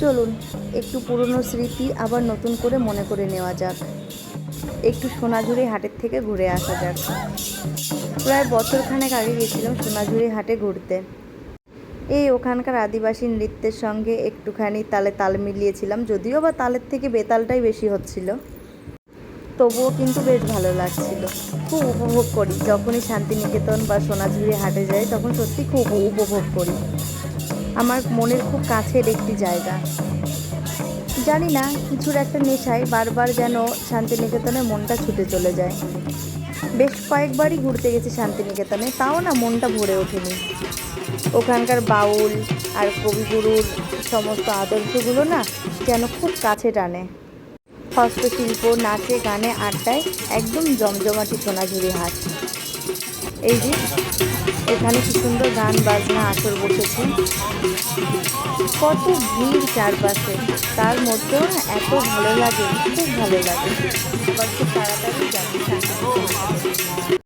চলুন, একটু পুরনো স্মৃতি আবার নতুন করে মনে করে নেওয়া যাক। একটু সোনাঝুরি হাটের থেকে ঘুরে আসা যাক। প্রায় বছরখানেক আগে গেছিলাম সোনাঝুরি হাটে ঘুরতে। এই ওখানকার আদিবাসী নৃত্যের সঙ্গে একটুখানি তালে তাল মিলিয়েছিলাম, যদিও বা তালের থেকে বেতালটাই বেশি হচ্ছিল। তবুও কিন্তু বেশ ভালো লাগছিল। খুব উপভোগ করি। যখনই শান্তিনিকেতন বা সোনাঝুরি হাটে যাই, তখন সত্যি খুব উপভোগ করি। আমার মনের খুব কাছের একটি জায়গা। জানি না, কিছুর একটা নেশায় বারবার যেন শান্তিনিকেতনে মনটা ছুটে চলে যায়। বেশ কয়েকবারই ঘুরতে গেছি শান্তিনিকেতনে, তাও না মনটা ভরে ওঠেনি। ওখানকার বাউল আর কবিগুরুর সমস্ত আদর্শগুলো না যেন খুব কাছে টানে। হস্তশিল্প, নাচে, গানে, আড্ডায় একদম জমজমাটি সোনাঝুরি হাট। এই যে এখানে কি সুন্দর গান বাজনা, আসর বসেছে। কত ভিড় চারপাশে। তার মধ্যেও এত ভালো লাগে, খুব ভালো লাগে। কত তাড়াতাড়ি যাচ্ছি